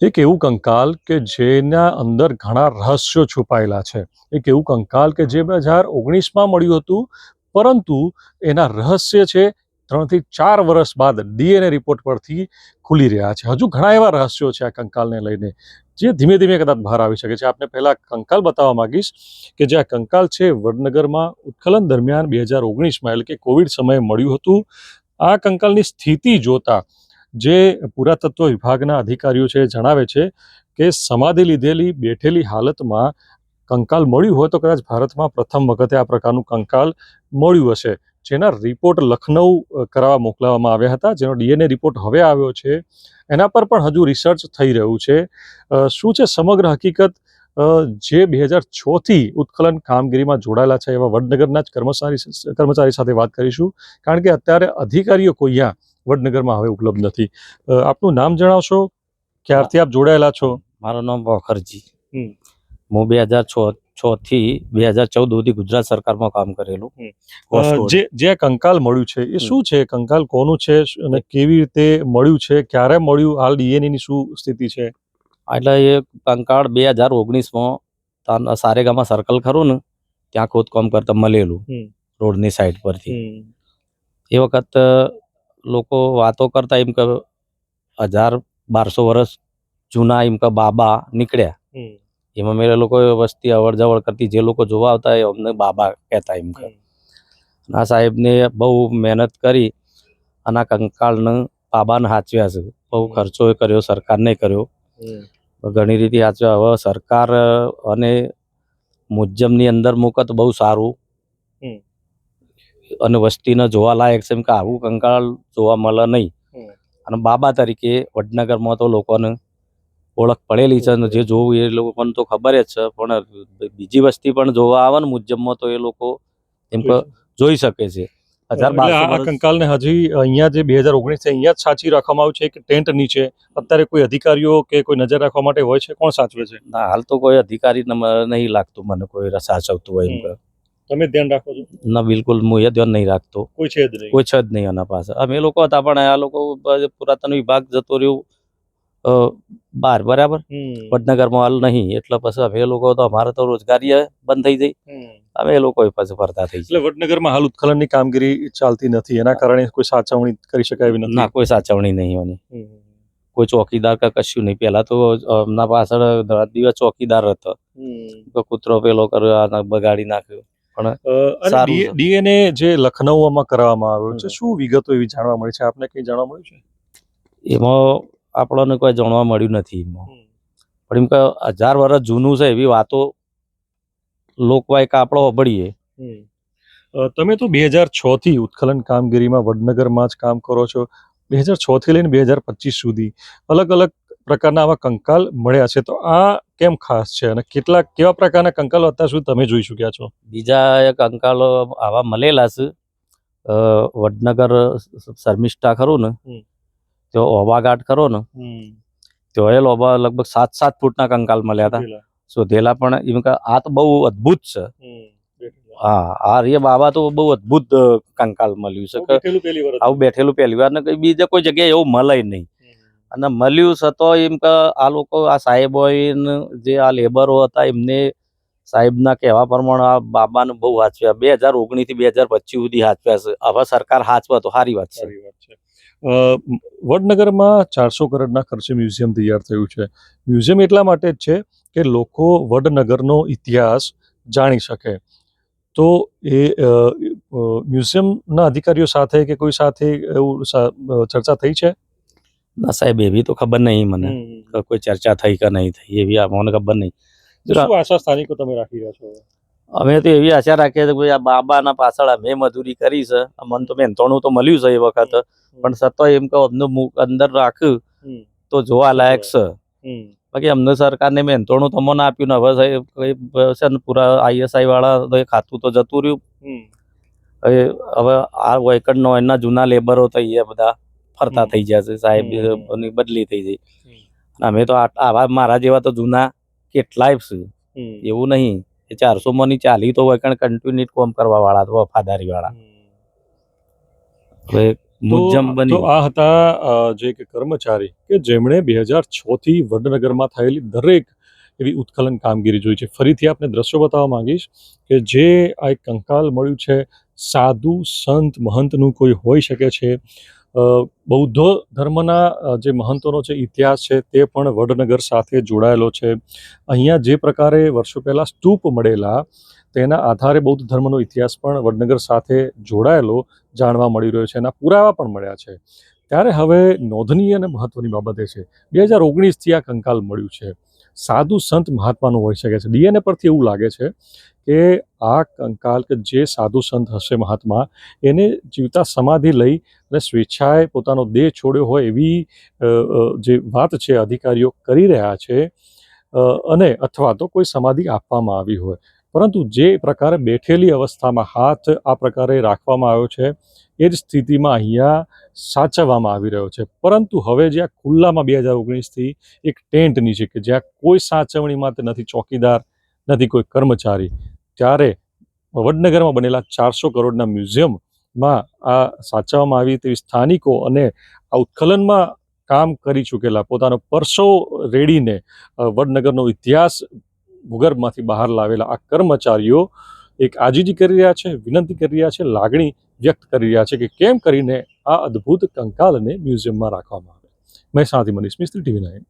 એક એવું કંકાલ કે જેના અંદર ઘણા રહસ્યો છુપાયેલા છે. એક એવું કંકાલ કે જે બે હજાર ઓગણીસમાં મળ્યું હતું, પરંતુ એના રહસ્ય છે ત્રણથી ચાર વર્ષ બાદ ડીએનએ રિપોર્ટ પરથી ખુલી રહ્યા છે. હજુ ઘણા એવા રહસ્યો છે આ કંકાલને લઈને, જે ધીમે ધીમે કદાચ બહાર આવી શકે છે. આપને પહેલાં કંકાલ બતાવવા માંગીશ કે જે આ કંકાલ છે વડનગરમાં ઉત્ખલન દરમિયાન બે હજાર ઓગણીસમાં એટલે કે કોવિડ સમયે મળ્યું હતું. આ કંકાલની સ્થિતિ જોતા જે પુરાતત્વ વિભાગના અધિકારીઓ છે જણાવે છે કે સમાધિ લીધેલી બેઠેલી હાલતમાં કંકાલ મળ્યું હોય તો કદાચ ભારતમાં પ્રથમ વખતે આ પ્રકારનું કંકાલ મળ્યું હશે. જેના રિપોર્ટ લખનઉ અ, કરાવવા મોકલાવવામાં આવ્યા હતા. જેનો ડીએનએ રિપોર્ટ હવે આવ્યો છે. એના પર પણ હજુ રિસર્ચ થઈ રહ્યું છે. શું છે સમગ્ર હકીકત? જે બે હજાર છથી ઉત્ખલન કામગીરીમાં જોડાયેલા છે એવા વડનગરના જ કર્મચારી કર્મચારી સાથે વાત કરીશું. કારણ કે અત્યારે અધિકારીઓ કોઈ અહીંયા વડનગરમાં હવે ઉપલબ્ધ નથી. આપનું નામ જણાવશો? ક્યારથી આપ જોડાયેલા છો? મારું નામ વખરજી. હું બે હજાર છ છ થી બે હજાર ચૌદ સુધી ગુજરાત સરકારમાં કામ કરેલું. જે જે કંકાલ મળ્યું છે એ શું છે? કંકાલ કોનું છે? અને કેવી રીતે મળ્યું છે? ક્યારે મળ્યું? હાલ ડીએનએ ની શું સ્થિતિ છે? એટલે એ કંકાળ બે હજાર ઓગણીસમાં સારેગામાં સર્કલ ખરું ને ત્યાં ખોદકામ કરતા મળેલું. રોડની સાઈડ પરથી. એ વખત લોકો વાતો કરતા એમ કે હજાર બારસો વર્ષ જૂના એમ કે બાબા નીકળ્યા. એમાં મેં લોકો વસ્તી અવર જવર કરતી જે લોકો જોવા આવતા એ અમને બાબા કહેતા એમ કે. આ સાહેબને બહુ મહેનત કરી અને આ કંકાળને બાબાને હાચવ્યા છે. બહુ ખર્ચો કર્યો સરકારને કર્યો. ઘણી રીતે હાચવ્યા. હવે સરકાર અને મ્યુઝિયમની અંદર મુકત બહુ સારું. અને વસ્તીને જોવા લાયક છે એમ કે આવું કંકાળ જોવા મળે નહીં. અને બાબા તરીકે વડનગરમાં તો લોકોને ઓળખ પડેલી છે અને જે જોવું એ લોકોને તો ખબર જ છે પણ બીજી વસ્તી પણ જોવા આવે ને મ્યુઝિયમમાં તો એ લોકો એમ કે જોઈ શકે. છે. હજાર આ કંકાલને હજી અહીંયા જે બે હજાર ઓગણીસ છે અહીંયા જ સાચી રાખવામાં આવ્યું છે કે ટેન્ટ નીચે. અત્યારે કોઈ અધિકારીઓ કે કોઈ નજર રાખવા માટે હોય છે? કોણ સાચવે છે? ના હાલ તો કોઈ અધિકારી ન નહીં લાગતું મને કોઈ સાચવતું હોય એમ કે. તમે ધ્યાન રાખો છો? ના બિલકુલ હું એ ધ્યાન નહીં રાખતો. કોઈ છે જ નહીં? કોઈ છે જ નહીં એના પાસે. અમે લોકો હતા પણ આ લોકો પુરાતન વિભાગ જતો રહ્યો બાર બરાબર. વડનગરમાં હાલ નહીં એટલે પછી અમે લોકો તો અમારે તો રોજગારી બંધ થઈ જઈ અમે એ લોકો પછી ફરતા થઈ એટલે વડનગરમાં હાલ ઉત્ખલનની કામગીરી ચાલતી નથી એના કારણે કોઈ સાચવણી કરી શકાય એવી ના કોઈ સાચવણી નહીં એની. કોઈ ચોકીદાર કે કશું નહીં. પેલા તો એમના પાછળ દિવસ ચોકીદાર હતો. કૂતરો પેલો કર્યો આ બગાડી નાખ્યો. છે. ડીએનએ જે લખનઉમાં કરવામાં આવ્યો છે શું વિગતો એવી જાણવા મળી છે? આપને કઈ જાણવા મળ્યું છે? એમાં આપણને કોઈ જાણવા મળ્યું નથી એમાં. પણ એમ કે હજાર વર્ષ જૂનું છે એવી વાતો લોકવાયક આપણો અભળીએ તમે તો બે હજાર છ થી ઉત્ખલન કામગીરીમાં વડનગરમાં જ કામ કરો છો. બે હજાર છ થી લઈને બે હજાર પચીસ સુધી અલગ અલગ પ્રકારના આવા કંકાલ મળ્યા છે. તો આ કેમ ખાસ છે અને કેટલા કેવા પ્રકારના કંકાલો અત્યાર સુધી તમે જોઈ ચૂક્યા છો? બીજા એક અંકાલો આવા મળેલા છે. વડનગર શર્મિષ્ઠા ખરું ને. તો ઓબાઘાટ ખરો ને? તો એ લોબા લગભગ સાત સાત ફૂટના કંકાલ મળ્યા હતા. શોધેલા પણ એમ કે આ તો બહુ અદ્ભુત છે. હા આ રે બાબા તો બહુ અદ્ભુત કંકાલ મળ્યું છે આવું બેઠેલું પહેલી વાર ને બીજે કોઈ જગ્યાએ એવું મળે નહીં. અને મળ્યું છે તો એમ કે આ લોકો, આ સાહેબો જે આ લેબરો હતા, એમને સાહેબના કહેવા પ્રમાણે આ બાબાને બહુ હાચવ્યા. બે હજાર ઓગણીસથી બે હજાર પચીસ સુધી હાચવ્યા છે. હવે સરકાર હાચવે તો સારી વાત છે. વડનગરમાં ચારસો કરોડના ખર્ચે મ્યુઝિયમ તૈયાર થયું છે. મ્યુઝિયમ એટલા માટે જ છે કે લોકો વડનગરનો ઇતિહાસ જાણી શકે. તો એ મ્યુઝિયમના અધિકારીઓ સાથે કે કોઈ સાથે એવું ચર્ચા થઈ છે? ના સાહેબ એવી તો ખબર નહીં મને. કોઈ ચર્ચા થઈ કે નહીં થઈ એવી મને ખબર નહીં. શું આશા સ્થાનિકો તમે રાખી રહ્યા છો? અમે તો એવી આશા રાખીએ છીએ કે ભાઈ આ બાબાના પાછળ અમે મજૂરી કરી છે. મને તો મહેનતાણું તો મળ્યું છે એ વખત. પણ સતો એમ કે અમને મુખ અંદર રાખ્યું તો જોવા લાયક છે. બાકી અમને સરકારને મહેનતાણું તો મને આપ્યું ને હવે છે ને પૂરા આઈએસઆઈ વાળા ખાતું તો જતું રહ્યું. હવે હવે આ વૈકડનો એના જૂના લેબરો થઈ ગયા બધા. ફરતા થઈ જશે સાહેબ બદલી થઈ જઈ અમે તો આવા મારા જેવા તો જૂના કેટલાય છે. એવું નહીં એ ચારસો માં ની ચાલી તો વૈકણ કન્ટિન્યુ કોમ કરવા વાળા તો વફાદારી વાળા હવે મુજ્જમ તો આ હતા જે કે કર્મચારી કે જેમણે બે હજાર છ થી વડનગરમાં થયેલી દરેક એવી ઉત્ખલન કામગીરી જોઈ છે. ફરીથી આપને દ્રશ્યો બતાવવા માંગીશ કે જે આ એક કંકાલ મળ્યું છે સાધુ સંત મહંતનું કોઈ હોઈ શકે છે. બૌદ્ધ ધર્મના જે મહંતોનો છે ઇતિહાસ છે તે પણ વડનગર સાથે જોડાયેલો છે. અહીંયા જે પ્રકારે વર્ષો પહેલાં સ્તૂપ મળેલા, તેના આધારે બૌદ્ધ ધર્મનો ઇતિહાસ પણ વડનગર સાથે જોડાયેલો જાણવા મળી રહ્યો છે એના પુરાવા પણ મળ્યા છે. ત્યારે હવે નોંધનીય અને મહત્વની બાબત એ છે. બે હજાર ઓગણીસથી આ કંકાલ મળ્યું છે. સાધુ સંત મહાત્માનું હોઈ શકે છે. ડીએનએ પરથી એવું લાગે છે કે આ કંકાલ કે જે સાધુ સંત હશે મહાત્મા, એને જીવતા સમાધિ લઈ અને સ્વેચ્છાએ પોતાનો દેહ છોડ્યો હોય એવી જે વાત છે અધિકારીઓ કરી રહ્યા છે અને અથવા તો કોઈ સમાધિ આપવામાં આવી હોય. પરંતુ જે પ્રકારે બેઠેલી અવસ્થામાં હાથ આ પ્રકારે રાખવામાં આવ્યો છે, એ જ સ્થિતિમાં અહીંયા સાચવવામાં આવી રહ્યો છે. પરંતુ હવે જ્યાં ખુલ્લામાં બે હજાર ઓગણીસથી એક ટેન્ટ નીચે કે જ્યાં કોઈ સાચવણી માટે નથી, ચોકીદાર નથી, કોઈ કર્મચારી, ત્યારે વડનગરમાં બનેલા ચારસો કરોડના મ્યુઝિયમમાં આ સાચવવામાં આવી તેવી સ્થાનિકો અને આ ઉત્ખલનમાં કામ કરી ચૂકેલા પોતાનો પરસો રેડીને વડનગરનો ઇતિહાસ ભૂગર્ભમાંથી બહાર લાવેલા આ કર્મચારીઓ એક આજીજી કરી રહ્યા છે, વિનંતી કરી રહ્યા છે, લાગણી વ્યક્ત કરી રહ્યા છે કે કેમ કરીને આ અદ્ભુત કંકાલને મ્યુઝિયમમાં રાખવામાં આવે. મહેસાણાથી મનીષ મિસ્ત્રી, ટીવી નાઇન.